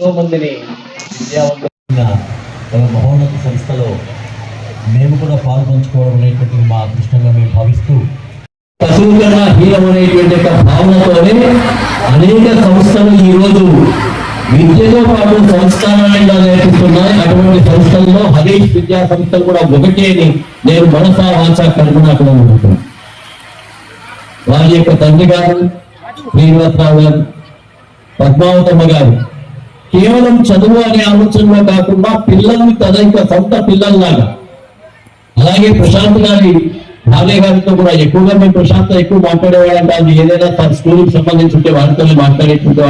ఎంతో మందిని విద్యావంతులైన ఒక మహోన్నత సంస్థలో మేము కూడా పాల్పంచుకోవడం అనేటువంటిది మా అదృష్టంగా మేము భావిస్తూ పశువు కన్నా హీనం అనేటువంటి యొక్క భావనతోనే అనేక సంస్థలు ఈరోజు విద్యతో పాటు సంస్కారాన్ని నేర్పిస్తున్నాయి. అటువంటి సంస్థల్లో హరీష్ విద్యా సంస్థలు కూడా ఒకటి అని నేను మనసా వాచ కనుక అక్కడ ఉంటున్నాను. వారి యొక్క తండ్రి గారు శ్రీనివాసరావు గారు పద్మావతమ్మ గారు కేవలం చదువు అనే ఆలోచనలో కాకుండా పిల్లల్ని తన సొంత పిల్లల్లాగా. అలాగే ప్రశాంత్ గారి భార్య గారితో కూడా ఎక్కువగా మేము ప్రశాంత్ ఎక్కువ మాట్లాడేవాళ్ళంటే. కాదు ఏదైనా తన స్కూల్కి సంబంధించి ఉంటే వారితో మాట్లాడేటువంటి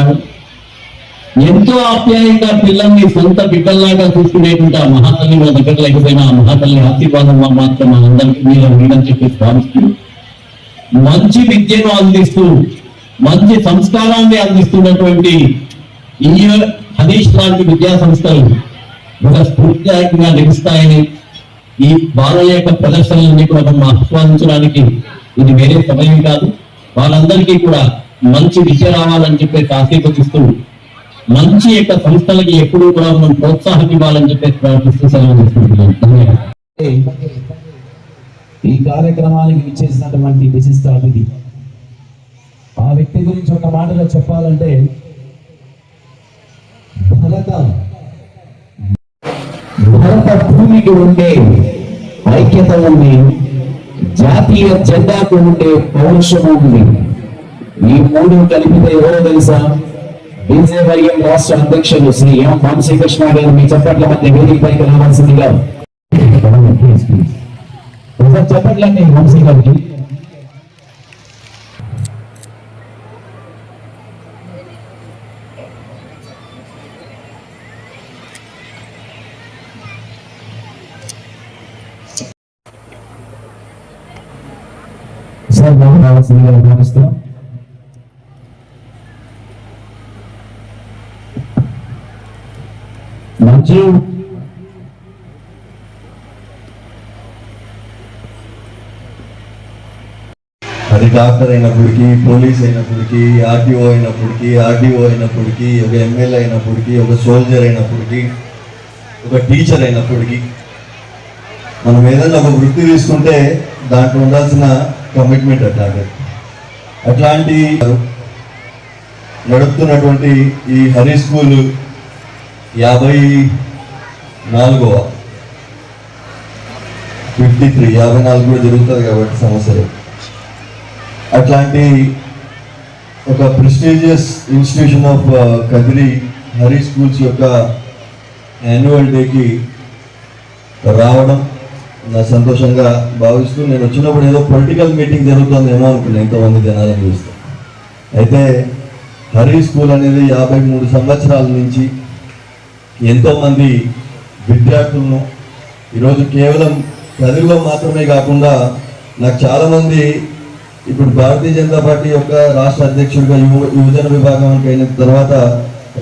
ఎంతో ఆప్యాయంగా పిల్లల్ని సొంత బిడ్డల్లాగా చూసుకునేటువంటి ఆ మహాతల్లి మన దగ్గర లేకపోయినా ఆ మహాతల్లి ఆశీర్వాదం మాత్రం మా అందరికీ మీద ఉందని చెప్పి భావిస్తూ మంచి విద్యను అందిస్తూ మంచి సంస్కారాన్ని అందిస్తున్నటువంటి ఈ హరీష్ విద్యా సంస్థలు ఒక స్ఫూర్తిదాయకంగా నిలుస్తాయని ఈ బాలల యొక్క ప్రదర్శనలన్నీ కూడా మనం ఆస్వాదించడానికి ఇది వేరే సమయం కాదు. వాళ్ళందరికీ కూడా మంచి విద్య రావాలని చెప్పేసి ఆశీర్వదిస్తూ మంచి యొక్క సంస్థలకి ఎప్పుడూ కూడా మనం ప్రోత్సాహం ఇవ్వాలని చెప్పేసి ప్రార్థిస్తూ సెలవు తీసుకుంటున్నాం. ఈ కార్యక్రమానికి విచ్చేసినటువంటి విశిష్ట అతిథి. ఆ వ్యక్తి గురించి ఒక మాటలో చెప్పాలంటే భరత. భరత భూమికి ఉండే ఐక్యత ఉంది. జాతీయ జెండాకు ఉండే పౌరుషం ఉంది. ఈ మూడు కలిపితే ఎవరో తెలుసా? బీజేవర్యం రాష్ట్ర అధ్యక్షులు శ్రీ ఎం వంశీకృష్ణ గారు మీ చప్పట్ల మధ్య వేదికపైకి రావాల్సిందిగా. చెప్పట్లండి వంశీ గారికి. సార్ బాబు మంచి అది డాక్టర్ అయినప్పటికీ పోలీస్ అయినప్పటికీ ఆర్టీఓ అయినప్పటికీ ఆర్డీఓ అయినప్పటికీ ఒక ఎమ్మెల్యే అయినప్పటికీ ఒక సోల్జర్ అయినప్పటికీ ఒక టీచర్ అయినప్పటికీ మనం ఏదైనా ఒక వృత్తి తీసుకుంటే దాంట్లో ఉండాల్సిన కమిట్మెంట్ అట్లాంటి అట్లాంటి నడుపుతున్నటువంటి ఈ హరి స్కూల్ యాభై నాలుగవ ఫిఫ్టీ త్రీ యాభై నాలుగు కూడా జరుగుతుంది కాబట్టి సంవత్సరం. అట్లాంటి ఒక prestigious institution of Kadiri Hari schools యొక్క యాన్యువల్ డేకి రావడం సంతోషంగా భావిస్తూ నేను వచ్చినప్పుడు ఏదో పొలిటికల్ మీటింగ్ జరుగుతుందేమో అనుకున్నాను ఎంతోమంది జనాలను చూస్తే. అయితే హరి స్కూల్ అనేది యాభై మూడు సంవత్సరాల నుంచి ఎంతోమంది విద్యార్థులను ఈరోజు కేవలం చదువులో మాత్రమే కాకుండా నాకు చాలామంది ఇప్పుడు భారతీయ జనతా పార్టీ యొక్క రాష్ట్ర అధ్యక్షుడిగా యువ యువజన విభాగానికి అయిన తర్వాత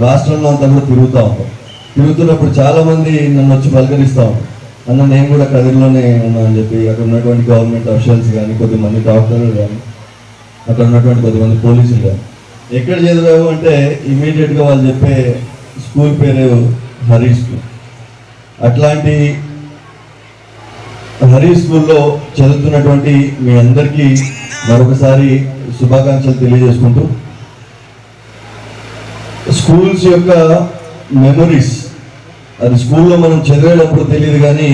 రాష్ట్రంలో అంతా కూడా తిరుగుతూ ఉంటాం. తిరుగుతున్నప్పుడు చాలామంది నన్ను వచ్చి పలకరిస్తూ ఉంటాం అన్న నేను కూడా కదిరిలోనే ఉన్నా అని చెప్పి అక్కడ ఉన్నటువంటి గవర్నమెంట్ అఫీషియల్స్ కానీ కొద్దిమంది డాక్టర్లు కానీ అక్కడ ఉన్నటువంటి కొద్దిమంది పోలీసులు కానీ ఎక్కడ చదివావు అంటే ఇమీడియట్గా వాళ్ళు చెప్పే స్కూల్ పేరు హరి స్కూల్. అట్లాంటి హరీ స్కూల్లో చదువుతున్నటువంటి మీ అందరికీ మరొకసారి శుభాకాంక్షలు తెలియజేసుకుంటూ స్కూల్స్ యొక్క మెమరీస్ అది స్కూల్లో మనం చదివేటప్పుడు తెలియదు కానీ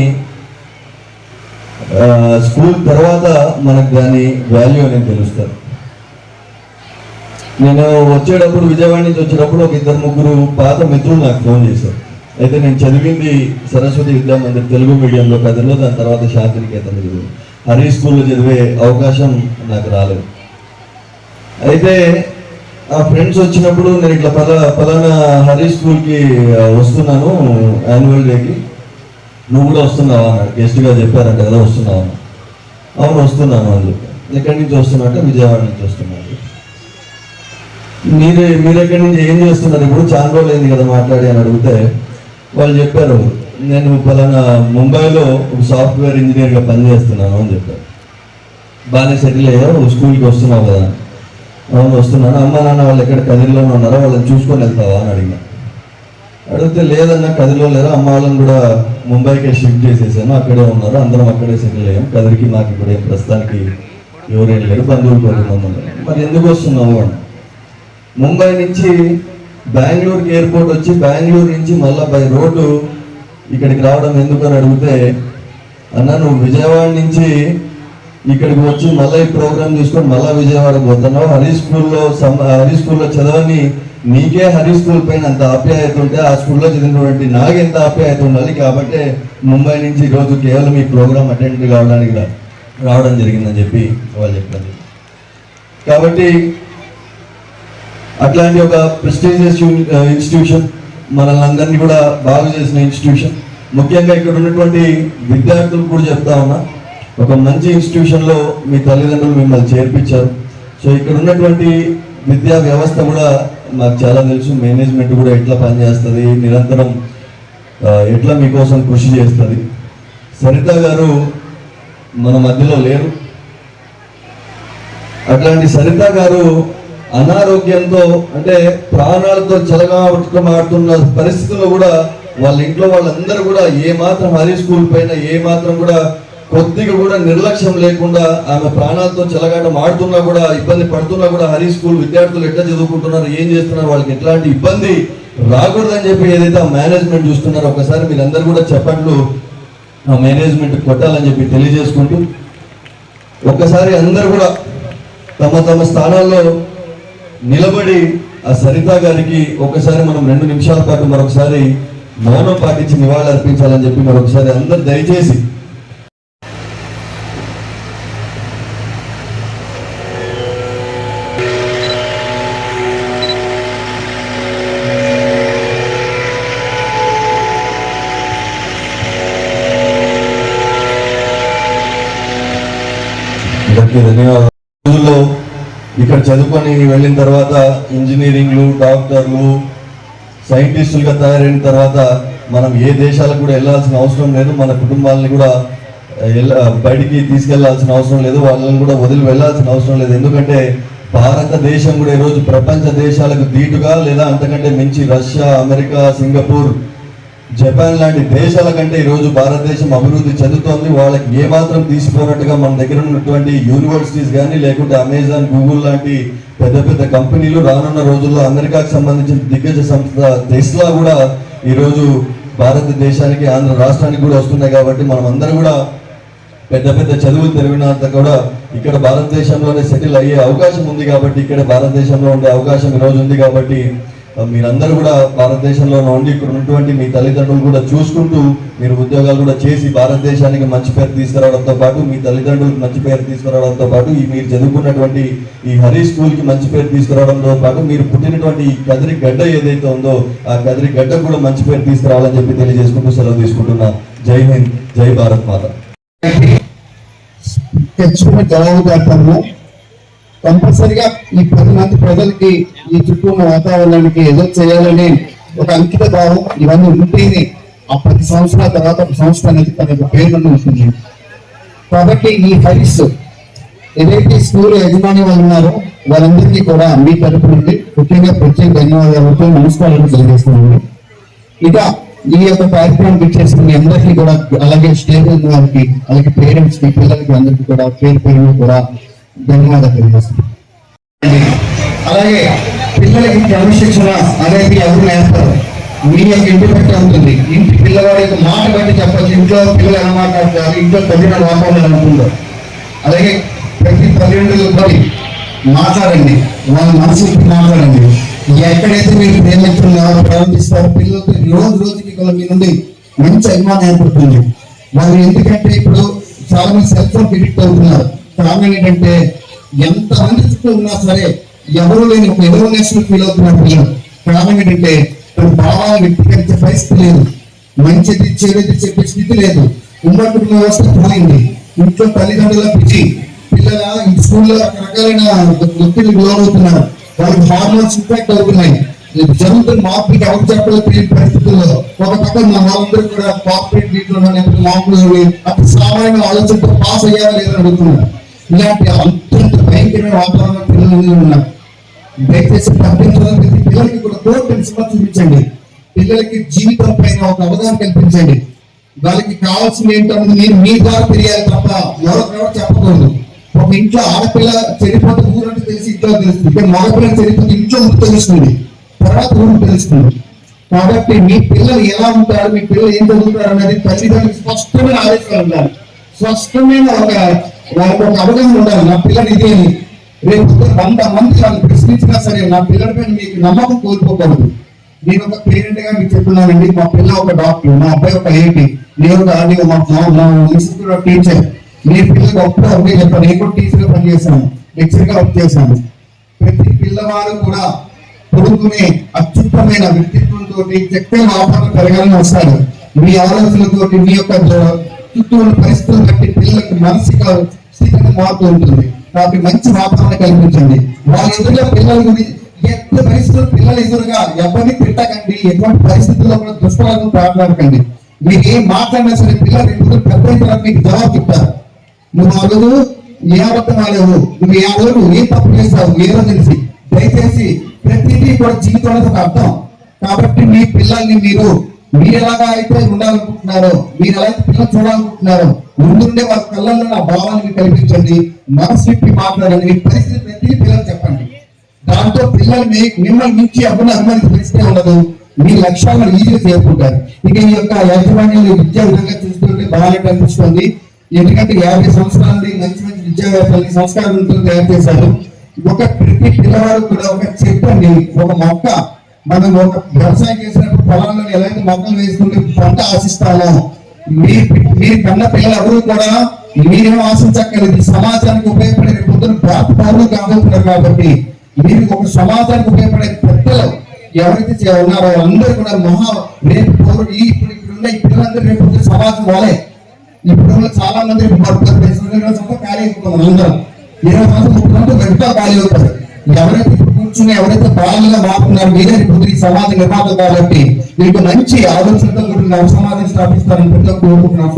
స్కూల్ తర్వాత మనకు దాని వాల్యూ అనేది తెలుస్తారు నేను వచ్చేటప్పుడు విజయవాడ నుంచి వచ్చేటప్పుడు ఒక ఇద్దరు ముగ్గురు పాత మిత్రులు నాకు ఫోన్ చేశారు. అయితే నేను చదివింది సరస్వతి విద్యా మందిర్ తెలుగు మీడియంలో కథలో దాని తర్వాత శాంతినికేతన్ చదివి హరీ స్కూల్లో చదివే అవకాశం నాకు రాలేదు. అయితే ఆ ఫ్రెండ్స్ వచ్చినప్పుడు నేను ఇట్లా పలా పలానా హరీ స్కూల్కి వస్తున్నాను యాన్యువల్ డేకి నువ్వు కూడా వస్తున్నావా? అన్నాడు గెస్ట్గా చెప్పారంట కదా వస్తున్నావా? అవును వస్తున్నాను అని చెప్పాను ఎక్కడి నుంచి వస్తున్నా అంటే విజయవాడ నుంచి వస్తున్నాను మీరు మీరు ఎక్కడి నుంచి ఏం చేస్తున్నారు? ఇప్పుడు చాలా రోజులు అయింది కదా మాట్లాడి అని అడిగితే వాళ్ళు చెప్పారు నేను పలానా ముంబైలో ఒక సాఫ్ట్వేర్ ఇంజనీర్గా పనిచేస్తున్నాను అని చెప్పారు. బాగానే సెటిల్ అయ్యావు స్కూల్కి వస్తున్నావు కదా అవును వస్తున్నాను అమ్మ నాన్న వాళ్ళు ఎక్కడ కదిరిలోనే ఉన్నారో? వాళ్ళని చూసుకొని వెళ్తావా అని అడిగిన. అడిగితే లేదన్న కదిరిలో లేరు? అమ్మ వాళ్ళని కూడా ముంబైకే షిఫ్ట్ చేసేసాను. అక్కడే ఉన్నారు. అందరం అక్కడే సెటిల్ అయ్యాం. కదిరికి మాకు ఇప్పుడు ఏం ప్రస్తుతానికి ఎవరేం లేరు. బంధువులు కొంతమంది ఉన్నారు. మరి ఎందుకు వస్తున్నావు అని. ముంబై నుంచి బెంగళూరుకి ఎయిర్పోర్ట్ వచ్చి బెంగళూరు నుంచి మళ్ళీ బై రోడ్డు ఇక్కడికి రావడం ఎందుకు అని అడిగితే అన్న నువ్వు విజయవాడ నుంచి ఇక్కడికి వచ్చి మళ్ళీ ఈ ప్రోగ్రామ్ తీసుకొని మళ్ళీ విజయవాడ పోతున్నావు. హరీ స్కూల్లో సమ్ స్కూల్లో చదవని నీకే హరీ స్కూల్ పైన అంత ఆప్యాయత ఉంటే ఆ స్కూల్లో చదివినటువంటి నాకు ఎంత ఆప్యాయత ఉండాలి కాబట్టి ముంబై నుంచి ఈరోజు కేవలం ఈ ప్రోగ్రామ్ అటెండ్ కావడానికి రావడం జరిగిందని చెప్పి వాళ్ళు చెప్పారు. కాబట్టి అట్లాంటి ఒక ప్రెస్టీజియస్ ఇన్స్టిట్యూషన్ మనల్ని అందరినీ కూడా బాగు చేసిన ఇన్స్టిట్యూషన్. ముఖ్యంగా ఇక్కడ ఉన్నటువంటి విద్యార్థులు కూడా చెప్తా ఉన్నా. ఒక మంచి ఇన్స్టిట్యూషన్లో మీ తల్లిదండ్రులు మిమ్మల్ని చేర్పించారు. సో ఇక్కడ ఉన్నటువంటి విద్యా వ్యవస్థ కూడా నాకు చాలా తెలుసు. మేనేజ్మెంట్ కూడా ఎట్లా పనిచేస్తుంది నిరంతరం ఎట్లా మీకోసం కృషి చేస్తుంది. సరిత గారు మన మధ్యలో లేరు. అట్లాంటి సరిత గారు అనారోగ్యంతో అంటే ప్రాణాలతో చెలగాడుతున్న పరిస్థితుల్లో కూడా వాళ్ళ ఇంట్లో వాళ్ళందరూ కూడా ఏ మాత్రం హరి స్కూల్ పైన ఏ మాత్రం కూడా కొద్దిగా కూడా నిర్లక్ష్యం లేకుండా ఆమె ప్రాణాలతో చెలగాట ఆడుతున్నా కూడా ఇబ్బంది పడుతున్నా కూడా హరి స్కూల్ విద్యార్థులు ఎట్లా చదువుకుంటున్నారు ఏం చేస్తున్నారు వాళ్ళకి ఎట్లాంటి ఇబ్బంది రాకూడదని చెప్పి ఏదైతే ఆ మేనేజ్మెంట్ చూస్తున్నారో ఒకసారి మీరందరూ కూడా చెప్పట్లు ఆ మేనేజ్మెంట్ కొట్టాలని చెప్పి తెలియజేసుకుంటూ ఒక్కసారి అందరు కూడా తమ తమ స్థానాల్లో నిలబడి ఆ సరిత గారికి ఒకసారి మనం రెండు నిమిషాల పాటు మరొకసారి మౌనం పాటించి నివాళులు అర్పించాలని చెప్పి మరొకసారి అందరు దయచేసి అందరికీ ధన్యవాదాలు. రోజుల్లో ఇక్కడ చదువుకొని వెళ్ళిన తర్వాత ఇంజనీరింగ్లు డాక్టర్లు సైంటిస్టులుగా తయారైన తర్వాత మనం ఏ దేశాలకు కూడా వెళ్ళాల్సిన అవసరం లేదు. మన కుటుంబాలని కూడా బయటికి తీసుకెళ్ళాల్సిన అవసరం లేదు. వాళ్ళని కూడా వదిలి వెళ్ళాల్సిన అవసరం లేదు. ఎందుకంటే భారతదేశం కూడా ఈరోజు ప్రపంచ దేశాలకు దీటుగా లేదా అంతకంటే మించి రష్యా అమెరికా సింగపూర్ జపాన్ లాంటి దేశాల కంటే ఈరోజు భారతదేశం అభివృద్ధి చెందుతోంది. వాళ్ళకి ఏమాత్రం తీసిపోనట్టుగా మన దగ్గర ఉన్నటువంటి యూనివర్సిటీస్ కానీ లేకుంటే అమెజాన్ గూగుల్ లాంటి పెద్ద పెద్ద కంపెనీలు రానున్న రోజుల్లో అమెరికాకు సంబంధించిన దిగ్గజ సంస్థ టెస్లా కూడా ఈరోజు భారతదేశానికి ఆంధ్ర రాష్ట్రానికి కూడా వస్తున్నాయి కాబట్టి మనం అందరం కూడా పెద్ద పెద్ద చదువులు తెలివినంత కూడా ఇక్కడ భారతదేశంలోనే సెటిల్ అయ్యే అవకాశం ఉంది కాబట్టి ఇక్కడ భారతదేశంలో ఉండే అవకాశం ఈరోజు ఉంది కాబట్టి మీరందరూ కూడా భారతదేశంలో ఉండి ఇక్కడ ఉన్నటువంటి మీ తల్లిదండ్రులు కూడా చూసుకుంటూ మీరు ఉద్యోగాలు కూడా చేసి భారతదేశానికి మంచి పేరు తీసుకురావడంతో పాటు మీ తల్లిదండ్రులకు మంచి పేరు తీసుకురావడంతో పాటు ఈ మీరు చదువుకున్నటువంటి ఈ హరి స్కూల్కి మంచి పేరు తీసుకురావడంతో పాటు మీరు పుట్టినటువంటి ఈ కదిరి గడ్డ ఏదైతే ఉందో ఆ కదిరి గడ్డ కూడా మంచి పేరు తీసుకురావాలని చెప్పి తెలియజేసుకుంటూ సెలవు తీసుకుంటున్నా. జై హింద్ జై భారత్ మాత. కంపల్సరిగా ఈ పది మంది ప్రజలకి ఈ చుట్టూ ఉన్న వాతావరణానికి ఏదో చేయాలని ఒక అంకిత భావం ఇవన్నీ ఉంటేనే ఆ పది సంవత్సరాల తర్వాత ఒక సంస్థ అనేది తన యొక్క పేరును ఉంటుంది. కాబట్టి ఈ హరీస్ ఏదైతే స్కూల్ యజమాని వాళ్ళు ఉన్నారో వారందరికీ కూడా మీ తరపు నుండి ముఖ్యంగా ప్రత్యేక ధన్యవాదాలతో నమస్కారాలు తెలియజేస్తున్నాను. ఇక ఈ యొక్క కార్యక్రమం ఇచ్చేసిన మీ అందరికీ కూడా అలాగే స్టేజ్ వారికి అలాగే పేరెంట్స్కి పిల్లలకి అందరికీ కూడా పేరు పేరు కూడా ధన్యవాదాలు తెలియజేస్తున్నాను. అలాగే పిల్లలకి క్రమశిక్షణ అనేది ఎవరు నేస్తారు మీ యొక్క ఇంటి బట్టి ఉంటుంది. ఇంటి పిల్లవాడి యొక్క మాట బట్టి చెప్పచ్చు. ఇంట్లో పిల్లలు ఎలా మాట్లాడుతున్నారు? ఇంట్లో తల్లిన వాతావరణం ఉంటుందో. అలాగే ప్రతి తల్లిదండ్రులు పడి మాట్లాడండి. వాళ్ళ మనసు మాట్లాడండి. ఎక్కడైతే మీరు ప్రేమిస్తున్నారో ప్రారంభిస్తారో పిల్లలతో రోజు రోజుకి కూడా మీ నుండి మంచి అభిమానం ఏర్పడుతుంది. వాళ్ళు ఎందుకంటే ఇప్పుడు చాలా మంది సెల్ ఫోన్ అవుతున్నారు. కారణం ఏంటంటే ఎంత మంది చుట్టూ ఉన్నా సరే ఎవరు లేని ఎవరు నేషనల్ ఫీల్ అవుతున్నారు పిల్లలు కారణం ఏంటంటే తన భావాలను వ్యక్తీకరించే పరిస్థితి లేదు. మంచిది చెడుది చెప్పే స్థితి లేదు. ఉమ్మడి కుటుంబ వ్యవస్థ పోయింది. ఇంట్లో తల్లిదండ్రుల పిచ్చి. పిల్లల ఈ స్కూల్లో రకరకాలైన ఒత్తిడికి లోనవుతున్నారు వాళ్ళకి హార్మోన్స్ ఇంపాక్ట్ అవుతున్నాయి. జరుగుతున్న మార్పుకి ఎవరు తెలియని పరిస్థితుల్లో ఒక పక్క మా వాళ్ళందరూ కూడా కార్పొరేట్ వీటిలో లేకపోతే మామూలు అప్పుడు సామాన్య ఆలోచనతో పాస్ అయ్యారా లేదని అడుగుతున్నారు. ఇలాంటి అత్యంత భయంకరమైన వాతావరణం పిల్లలు ఉన్నారు. దయచేసి ప్రతి పిల్లలకి కూడా కోర్టు ప్రిన్సిపల్ చూపించండి. పిల్లలకి జీవితం పైన ఒక అవగాహన కల్పించండి. వాళ్ళకి కావాల్సింది ఏంటన్నది మీరు మీ ద్వారా తెలియాలి తప్ప ఎవరికెవరు చెప్పకూడదు. ఒక ఇంట్లో ఆడపిల్ల చనిపోతే ఊరంటే తెలిసి ఇంట్లో తెలుస్తుంది. ఇక్కడ మగపిల్ల చనిపోతే ఇంట్లో తెలుస్తుంది. తర్వాత ఊరు తెలుస్తుంది. కాబట్టి మీ పిల్లలు ఎలా ఉంటారు మీ పిల్లలు ఏం చదువుతారు అనేది తల్లిదండ్రులకు స్పష్టమైన ఆదేశాలు ఉండాలి. స్పష్టమైన ఒక వాళ్ళకి ఒక అవగాహన ఉండాలి. నా పిల్లలు ఇదే అని. రేపు వంద మంది వాళ్ళు ప్రశ్నించినా సరే నా పిల్లల పైన మీకు నమ్మకం కోల్పోకూడదు. నేను ఒక పేరెంట్గా మీకు చెప్తున్నానండి. మా పిల్ల ఒక డాక్టర్ మా అబ్బాయి ఒక ఏంటి నేను ఒక మా మా- టీచర్. మీ పిల్ల గొప్ప ఒకే చెప్పాను. నేను కూడా టీచర్గా పనిచేశాను. లెక్చర్గా వర్క్ చేశాను. ప్రతి పిల్లవాడు కూడా కొడుకునే అత్యుత్తమైన వ్యక్తిత్వంతో చక్కని ఆపరణ పెరగాలని వస్తాడు. మీ ఆలోచనతోటి మీ యొక్క చుట్టూ ఉన్న పరిస్థితులను బట్టి పిల్లలకు మానసిక స్థితిని మారుతూ ఉంటుంది. కాబట్టి మంచి వాతావరణం కల్పించండి. వాళ్ళ ఎదురుగా పిల్లల గురించి ఎట్టి పరిస్థితుల్లో పిల్లల ఎదురుగా ఎవరిని తిట్టకండి ఎటువంటి పరిస్థితుల్లో కూడా దుష్ప్రయోగం మాట్లాడకండి మీరు ఏం మాట్లాడినా సరే పిల్లలు ఎప్పుడు పెద్ద అయిన మీకు జవాబు చెప్తారు. నువ్వు ఆ రోజు ఏ అబద్ధం ఆడేవు? నువ్వు ఆ రోజు ఏం తప్పు చేస్తావు ఏదో తెలిసి దయచేసి ప్రతిదీ కూడా జీవితంలో ఒక అర్థం. కాబట్టి మీ పిల్లల్ని మీరు మీరు ఎలాగా అయితే ఉండాలనుకుంటున్నారో మీరు ఎలా పిల్లలు చూడాలనుకుంటున్నారో ముందుండే వాళ్ళ కళ్ళల్లో నా భావాన్ని కల్పించండి మనసు విప్పి మాట్లాడండి మీ పరిస్థితి ప్రతి పిల్లలు చెప్పండి. దాంతో పిల్లలు మీ మిమ్మల్ని మించి అభిన అభిమానికి పరిస్థితే ఉండదు. మీ లక్ష్యాలను ఈజీగా చేరుకుంటారు. ఇక ఈ యొక్క యాజమాన్యాలు విద్యా విధంగా చూస్తుంటే బాగానే అనిపిస్తుంది ఎందుకంటే యాభై సంవత్సరాల నుండి మంచి మంచి విద్యావేత్తలు సంస్కారంతో తయారు చేశారు. ఒక ప్రతి పిల్లవాడు కూడా ఒక చెట్టు ఒక మొక్క. మనం ఒక వ్యవసాయం చేసినప్పుడు పొలాల్లో ఎలాంటి మొక్కలు వేసుకుంటే పంట ఆశిస్తామో? మీ మీ కన్న పిల్లలు కూడా మీరేం ఆశించక్కర్లేదు. సమాజానికి ఉపయోగపడే పొద్దున భారత పౌరులు కాబోతున్నారు కాబట్టి మీరు ఒక సమాజానికి ఉపయోగపడే పెద్దలు ఎవరైతే ఉన్నారో అందరూ కూడా మహా రేపు పౌరులు ఈ ఇప్పుడు ఇప్పుడున్న ఈ పిల్లలందరూ రేపు పొద్దున సమాజం వాళ్ళే. ఇప్పుడు చాలా మంది రేపు పది ఖాళీ అందరం. ఇరవై సంవత్సరాలు ముప్పై ఖాళీ అవుతారు. ఎవరైతే ఇప్పుడు కూర్చుని ఎవరైతే బాలుగా మారుతున్నారు మీరే ఇప్పుడు ఈ సమాజ నిర్మాత కాబట్టి మీకు మంచి ఆలోచనతో కూడిన సమాజం స్థాపిస్తారని ప్రతి ఒక్క కోరుకుంటున్నాం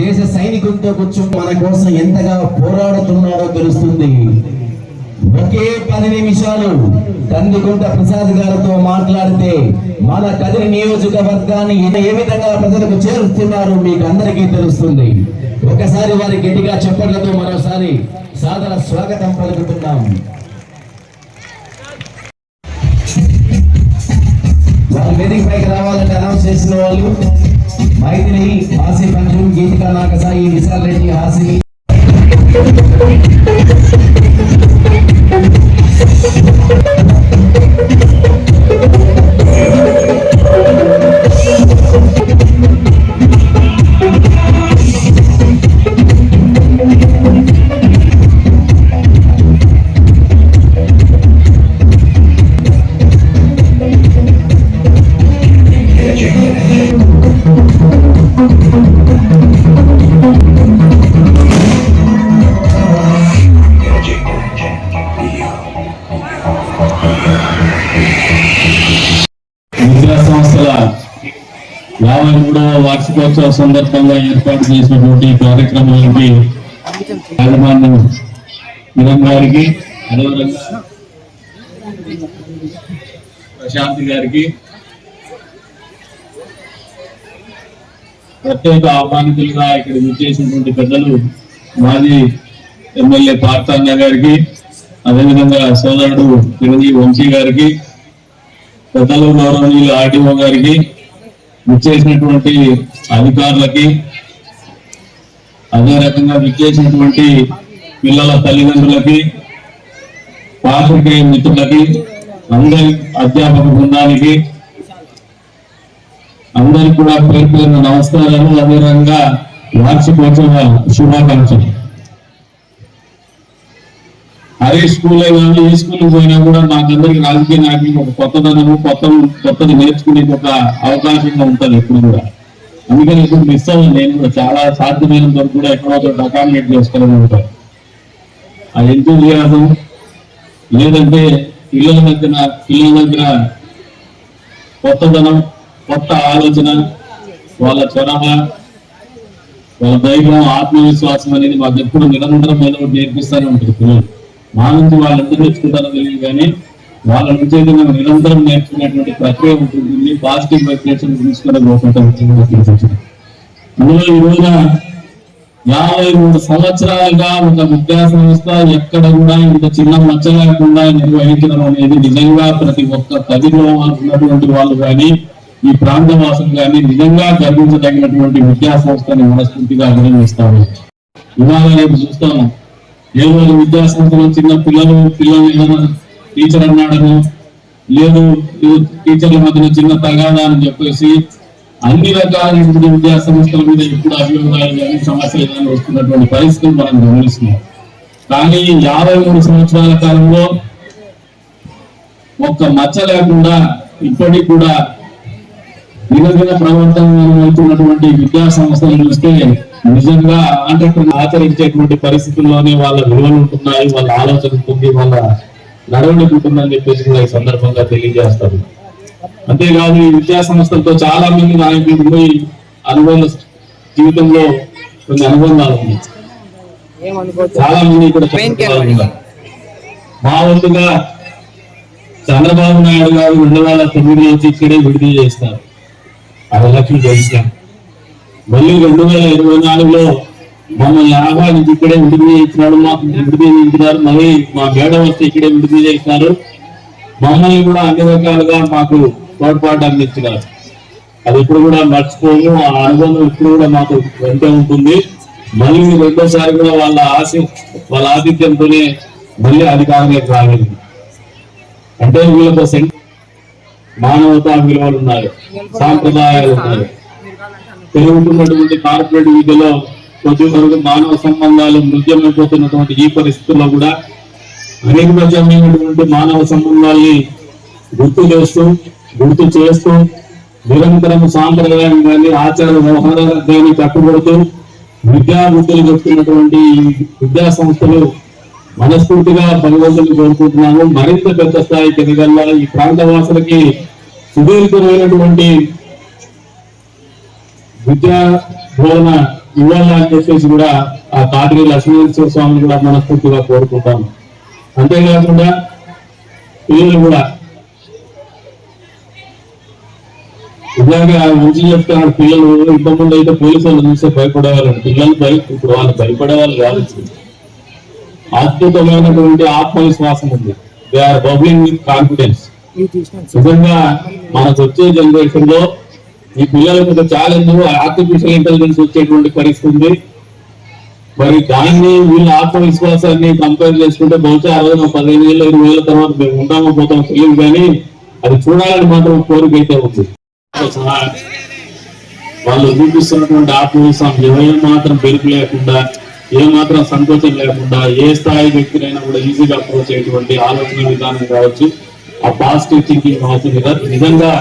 దేశ సైనికులతో కూర్చొని మన కోసం ఎంతగా పోరాడుతున్నాడో తెలుస్తుంది. ఒకే పది నిమిషాలు కందికుంట ప్రసాద్ గారితో మాట్లాడితే మన కదిరి నియోజకవర్గాన్ని ఏ విధంగా ప్రజలకు చేరుస్తున్నారు మీకు అందరికీ తెలుస్తుంది. ఒకసారి వారి గట్టిగా చెప్పట్లతో మరోసారి సాదర స్వాగతం పలుకుతున్నాం. వారి వేదిక పైకి రావాలంటే అనౌన్స్ చేసిన వాళ్ళు మైథిలి హాసి పంచు గీతికా నాగసాయి విశాల్ రెడ్డి హాసిని యాభై మూడవ వార్షికోత్సవ సందర్భంగా ఏర్పాటు చేసినటువంటి కార్యక్రమానికి యాజమాన్యం మిరం గారికి అదేవిధంగా ప్రశాంతి గారికి ప్రత్యేక ఆహ్వానితులుగా ఇక్కడ విచ్చేసినటువంటి పెద్దలు మాజీ ఎమ్మెల్యే పార్తాన్న గారికి అదేవిధంగా సోదరుడు చిరంజీవి వంశీ గారికి పెద్దలు గౌరవనీయులు ఆర్డీఓ గారికి విచ్చేసినటువంటి అధికారులకి అదే రకంగా విచ్చేసినటువంటి పిల్లల తల్లిదండ్రులకి పాత్రికేయ మిత్రులకి అందరి అధ్యాపక బృందానికి అందరికి కూడా పేరు పేరున నమస్కారాలు. అదే రకంగా వార్షికోత్సవ శుభాకాంక్షలు. అదే స్కూల్ కానీ ఏ స్కూల్ పోయినా కూడా నాకందరికి రాజకీయ నాయకులకు ఒక కొత్తదనము కొత్త కొత్తది నేర్చుకునే ఒక అవకాశంగా ఉంటుంది ఎప్పుడు కూడా. అందుకని ఇప్పుడు మిస్ అవ్వను నేను కూడా. చాలా సాధ్యమైనంత వరకు కూడా ఎక్కడో చోట అకామిడేట్ చేసుకోవాలని ఉంటాను ఎందుకు ఎంతూజియాజం లేదంటే పిల్లల దగ్గర పిల్లల దగ్గర కొత్తదనం కొత్త ఆలోచన వాళ్ళ చొరవ వాళ్ళ ధైర్యం ఆత్మవిశ్వాసం అనేది మాకు ఎప్పుడు నిరంతరం మీద నేర్పిస్తూనే ఉంటుంది పిల్లలు. మా నుంచి వాళ్ళందరూ నేర్చుకుంటారో తెలియదు కానీ వాళ్ళ నుంచి అయితే మేము నిరంతరం నేర్చుకునేటువంటి ప్రక్రియ ఉంటుంది. పాజిటివ్ వైబ్రేషన్ తీసుకోవడం పోతుంటాం అందులో ఈ రోజున యాభై మూడు సంవత్సరాలుగా ఒక విద్యా సంస్థ ఎక్కడ కూడా ఇంత చిన్న మచ్చ లేకుండా నిర్వహించడం అనేది నిజంగా ప్రతి ఒక్క తల్లిలో ఉన్నటువంటి వాళ్ళు కానీ ఈ ప్రాంత వాసులు కానీ నిజంగా గర్వించదగినటువంటి విద్యా సంస్థని మనస్ఫూర్తిగా అభినందిస్తాము. ఇవాళ రేపు చూస్తాము. ఏదో ఒక చిన్న పిల్లలు పిల్లలు ఏదైనా టీచర్ అన్నాడను లేదు టీచర్ల మధ్యన చిన్న తగాదా అని చెప్పేసి అన్ని రకాలైనటువంటి విద్యా సంస్థల మీద ఇప్పుడు అభియోగాలు కానీ సమస్యలు కానీ వస్తున్నటువంటి పరిస్థితులు మనం గమనిస్తున్నాం. కానీ యాభై మూడు సంవత్సరాల కాలంలో ఒక్క మచ్చ లేకుండా ఇప్పటికి కూడా దినదిన ప్రవర్తన అవుతున్నటువంటి విద్యా సంస్థలు చూస్తే నిజంగా ఆంటర్ప్రినర్ ఆచరించేటువంటి పరిస్థితుల్లోనే వాళ్ళ విలువలు ఉంటున్నాయి వాళ్ళ ఆలోచన ఉంటుంది వాళ్ళ నడవడిక ఉంటుందని చెప్పేసి కూడా ఈ సందర్భంగా తెలియజేస్తారు. అంతేకాదు ఈ విద్యా సంస్థలతో చాలా మంది నాయకులు పోయి అనుబంధ జీవితంలో కొన్ని అనుబంధాలు ఉన్నాయి. చాలా మంది ఇక్కడ. మా వంతుగా చంద్రబాబు నాయుడు గారు రెండు వేల తొమ్మిది నుంచి ఇక్కడే విడుదల చేస్తారు. ఆ ఎలక్షన్ గెలిచాం మళ్ళీ రెండు వేల ఇరవై నాలుగులో మమ్మల్ని ఆహ్వానించి ఇక్కడే విడుదల చేసినాడు. మాకు విడుదల మళ్ళీ మా మేడ వస్తే ఇక్కడే విడుదల చేస్తున్నారు మమ్మల్ని కూడా అన్ని రకాలుగా మాకు తోడ్పాటు అందిస్తున్నారు అది ఇప్పుడు కూడా మర్చిపోము. ఆ అనుబంధం ఇప్పుడు కూడా మాకు వెంటే ఉంటుంది. మళ్ళీ రెండోసారి కూడా వాళ్ళ ఆశ వాళ్ళ ఆతిథ్యంతోనే మళ్ళీ అధికారంలోకి రాలేదు. అంటే వీళ్ళతో మానవతా విలువలు ఉన్నారు. సాంప్రదాయాలు ఉన్నారు. పెరుగుతున్నటువంటి కార్పొరేట్ విద్యలో కొద్ది వరకు మానవ సంబంధాలు మృత్యమైపోతున్నటువంటి ఈ పరిస్థితుల్లో కూడా అనేకమైనటువంటి మానవ సంబంధాల్ని గుర్తు చేస్తూ గుర్తు చేస్తూ నిరంతరం సాంప్రదాయం కానీ ఆచార వ్యవహారాలు కానీ కట్టుబడుతూ విద్యా బుద్ధులు చెప్తున్నటువంటి విద్యా సంస్థలు మనస్ఫూర్తిగా భగవంతుని కోరుకుంటున్నాము. మరింత పెద్ద స్థాయికి ఎదగల ఈ ప్రాంత వాసులకి సుదీర్ఘమైనటువంటి విద్యా బోధన ఇవ్వాలని చెప్పేసి కూడా ఆ కాటిరి లక్ష్మీనరసింహ స్వామిని కూడా మనస్ఫూర్తిగా కోరుకుంటాము అంతేకాకుండా పిల్లలు కూడా ఇలాగే మంచి చెప్తాను పిల్లలు ఇంతకుముందు అయితే పోలీసు వాళ్ళు చూస్తే భయపడేవాళ్ళు పిల్లలు భయ ఇప్పుడు వాళ్ళు భయపడేవాళ్ళు కాదు అద్భుతమైనటువంటి ఆత్మవిశ్వాసం ఉంది. They are bubbling with confidence నిజంగా మనకు వచ్చే జనరేషన్లో ఈ పిల్లలకు ఒక ఛాలెంజ్ ఆర్టిఫిషియల్ ఇంటెలిజెన్స్ వచ్చేటువంటి పరిస్థితి ఉంది? మరి దాన్ని వీళ్ళ ఆత్మవిశ్వాసాన్ని కంపేర్ చేసుకుంటే బహుశా అరవై పదిహేను ఏళ్ళు ఇరవై ఏళ్ళ తర్వాత మేము ఉంటామో పోతామో తెలియదు కానీ అది చూడాలని మాత్రం కోరిక అయితే ఉంది. వాళ్ళు చూపిస్తున్నటువంటి ఆత్మవిశ్వాసం ఏ మాత్రం పెరుగు లేకుండా ఏ మాత్రం సంకోచం లేకుండా ఏ స్థాయి వ్యక్తినైనా కూడా ఈజీగా అప్రోచ్ అయ్యేటువంటి ఆలోచన విధానం కావచ్చు. ఆ పాజిటివ్ థింకింగ్ కావచ్చు నిజంగా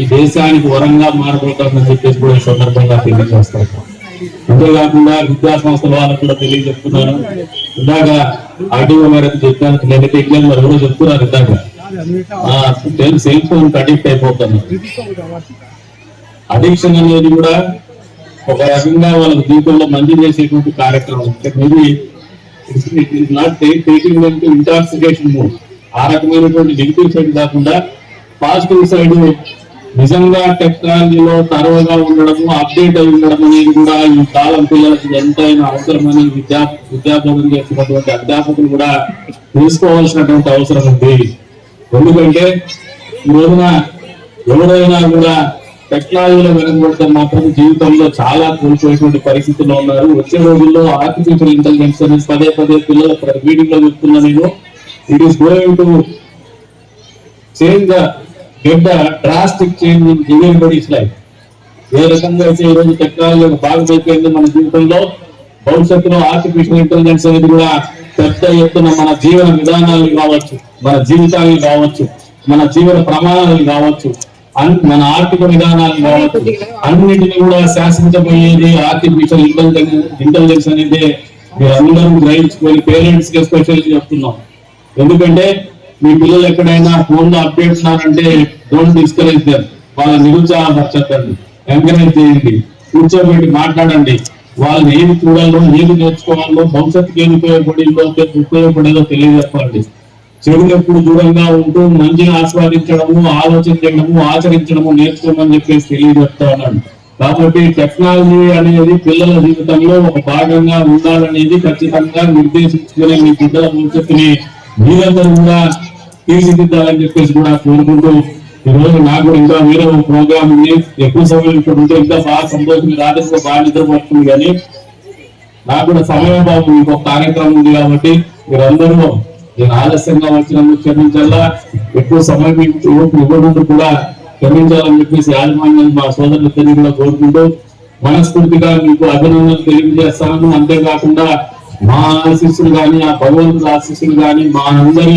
ఈ దేశానికి వరంగా మారబోతుందని చెప్పేసి కూడా ఈ సందర్భంగా తెలియజేస్తారు. అంతేకాకుండా విద్యా సంస్థల వాళ్ళకు కూడా తెలియజెప్తున్నాను ఇందాక ఆర్టీఓ గారికి చెప్పడానికి లేకపోతే ఎగ్జామ్ గారు కూడా చెప్తున్నారు ఇందాక. సెల్ ఫోన్ అడిక్ట్ అయిపోతాను అడిక్షన్ అనేది కూడా ఒక రకంగా వాళ్ళకి జీవితంలో మంచి చేసేటువంటి కార్యక్రమం. Maybe it not taking them to intoxication ఆ రకమైనటువంటి నెగిటివ్ సైడ్ కాకుండా పాజిటివ్ సైడ్ నిజంగా టెక్నాలజీలో తరవగా ఉండడము అప్డేట్ అయి ఉండడం అనేది కూడా ఈ కాలం పిల్లలకు ఎంతైనా అవసరమని విద్యా విద్యాబోధన చేస్తున్నటువంటి అధ్యాపకులు కూడా తెలుసుకోవాల్సినటువంటి అవసరం ఉంది. ఎందుకంటే ఈ రోజున ఎవరైనా కూడా టెక్నాలజీలో వెనకబడితే మాత్రం జీవితంలో చాలా కోల్పోయేటువంటి పరిస్థితుల్లో ఉన్నారు. వచ్చే రోజుల్లో ఆర్టిఫిషియల్ ఇంటెలిజెన్స్ అనేది పదే పదే పిల్లల మీటింగ్లో చెప్తున్నా నేను. It is going to change the పెద్ద drastic change in everybody's life ఏ రకంగా అయితే ఈ టెక్నాలజీ ఒక భాగం అయిపోయింది మన జీవితంలో భవిష్యత్తులో ఆర్టిఫిషియల్ ఇంటెలిజెన్స్ అనేది కూడా పెద్ద ఎత్తున మన జీవన విధానాలు కావచ్చు మన జీవితాలు కావచ్చు మన జీవన ప్రమాణాలు కావచ్చు మన ఆర్థిక విధానాలు కావచ్చు అన్నిటిని కూడా శాసించబోయేది ఆర్టిఫిషియల్ ఇంటెలిజెన్స్ ఇంటెలిజెన్స్ అనేది మీరు అందరూ గ్రహించుకొని పేరెంట్స్కి ఎస్పెషల్లీ చెప్తున్నాం. ఎందుకంటే మీ పిల్లలు ఎక్కడైనా ఫోన్లో అప్డేట్ ఉన్నారంటే డోంట్ డిస్కరేజ్ దర్ వాళ్ళ నిరుత్సాహపరచండి ఎంకరేజ్ చేయండి. కూర్చోబెట్టి మాట్లాడండి. వాళ్ళని ఏమి చూడాలో ఏమి నేర్చుకోవాలో భవిష్యత్తుకి ఏమి ఉపయోగపడిందో ఉపయోగపడేదో తెలియజెప్పండి. చెడు ఎప్పుడు దూరంగా ఉంటూ మంచిని ఆస్వాదించడము ఆలోచన చేయడము ఆచరించడము నేర్చుకోమని చెప్పేసి తెలియజెప్తా ఉన్నాడు కాబట్టి టెక్నాలజీ అనేది పిల్లల జీవితంలో ఒక భాగంగా ఉండాలనేది ఖచ్చితంగా నిర్దేశించుకునే మీ బిడ్డల భవిష్యత్తుని మీరందరూ కూడా తీర్చిదిద్దాలని చెప్పేసి కూడా కోరుకుంటూ ఈ రోజు నాకు కూడా ఇంకా వేరే ఒక ప్రోగ్రామ్ ఉంది. ఎక్కువ సమయం ఇక్కడ ఉంటే ఇంకా బాగా సంతోషంగా రాత్రి బాగా నిద్రపడుతుంది కానీ నాకు కూడా సమయం బాబు ఇంకొక కార్యక్రమం ఉంది కాబట్టి మీరందరూ నేను ఆలస్యంగా వచ్చినందుకు క్షమించాలా ఎక్కువ సమయం ఇవ్వకుండా కూడా క్షమించాలని చెప్పేసి యాజమాన్యం మా సోదరులందరినీ కూడా కోరుకుంటూ మనస్ఫూర్తిగా మీకు అభినందనలు తెలియజేస్తాను. అంతేకాకుండా మా ఆశీస్సులు కానీ ఆ భగవంతుల ఆశీస్సులు కానీ మా అందరి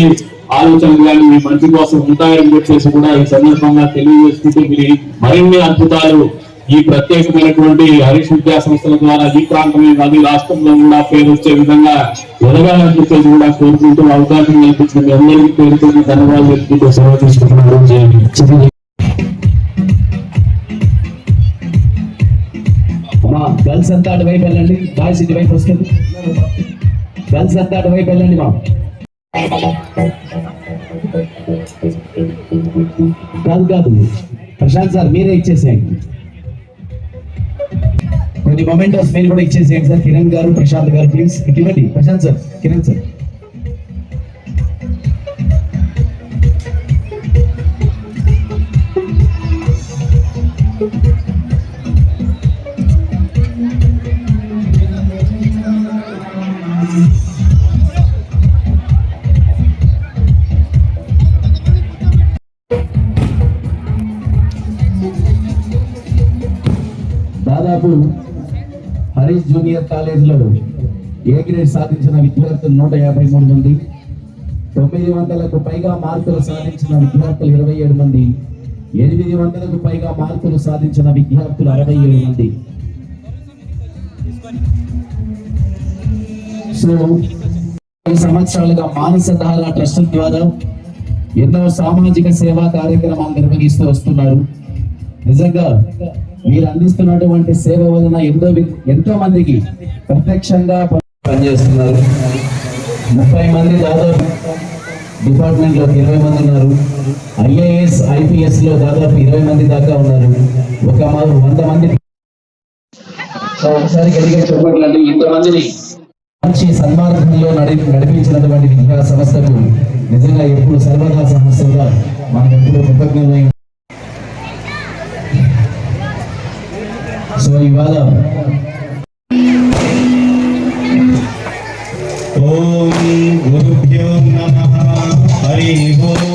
ఆలోచనలు కానీ మీ మంచి కోసం ఉంటాయని చెప్పేసి కూడా ఈ సందర్భంగా తెలియజేసుకుంటూ మీరు మరిన్ని అద్భుతాలు ఈ ప్రత్యేకమైనటువంటి హరీష్ విద్యా సంస్థల ద్వారా ఈ ప్రాంతమే కాదు రాష్ట్రంలో కూడా పేరు వచ్చే విధంగా ఎదగాలని చెప్పేసి కూడా కోరుకుంటూ అవకాశం కల్పించిన మీ అందరికీ పేరుతో ధన్యవాదాలు చెప్పుకుంటూ సెలవు తీసుకుంటున్నారు గర్ల్స్ అంతా అటువైపు వెళ్ళండి. బాయ్స్ ఇటువైపు వస్తుంది గర్ల్స్ అంతా అటువైపు వెళ్ళండి మా కాదు కాదు. ప్రశాంత్ సార్ మీరే ఇచ్చేసేయండి. కొన్ని మొమెంటోస్ మీరు కూడా ఇచ్చేసేయండి సార్. కిరణ్ గారు ప్రశాంత్ గారు ప్లీజ్ ఇటువంటి ప్రశాంత్ సార్ కిరణ్ సార్. దాదాపు హరీష్ జూనియర్ కాలేజ్లో ఏ గ్రేడ్ సాధించిన విద్యార్థులు నూట యాభై మూడు మంది తొమ్మిది వందలకు పైగా మార్కులు సాధించిన విద్యార్థులు ఇరవై ఏడు మంది ఎనిమిది వందలకు పైగా మార్కులు సాధించిన విద్యార్థులు అరవై ఏడు మంది. సో సంవత్సరాలుగా మానస ట్రస్ట్ ద్వారా ఎన్నో సామాజిక సేవా కార్యక్రమాలు నిర్వహిస్తూ వస్తున్నారు. నిజంగా మీరు అందిస్తున్నటువంటి సేవ వలన ఎంతో ఎంతో మందికి ప్రత్యక్షంగా పనిచేస్తున్నారు. ముప్పై మంది దాదాపు డిపార్ట్మెంట్లో ఇరవై మంది ఉన్నారు. ఐఏఎస్ ఐపీఎస్లో దాదాపు ఇరవై మంది దాకా ఉన్నారు. ఒక మ- వంద మంది సో ఒకసారి గడిగా చెప్పట్లండి ఇంతమందిని మంచి సన్మార్గంలో నడి నడిపించినటువంటి విద్యా సంస్థకు నిజంగా ఎప్పుడు సర్వదా సంస్థగా మనం ఎప్పుడు కృతజ్ఞమై సో ఇవాళ. ఓం గురుభ్యో నమ. హరి ఓం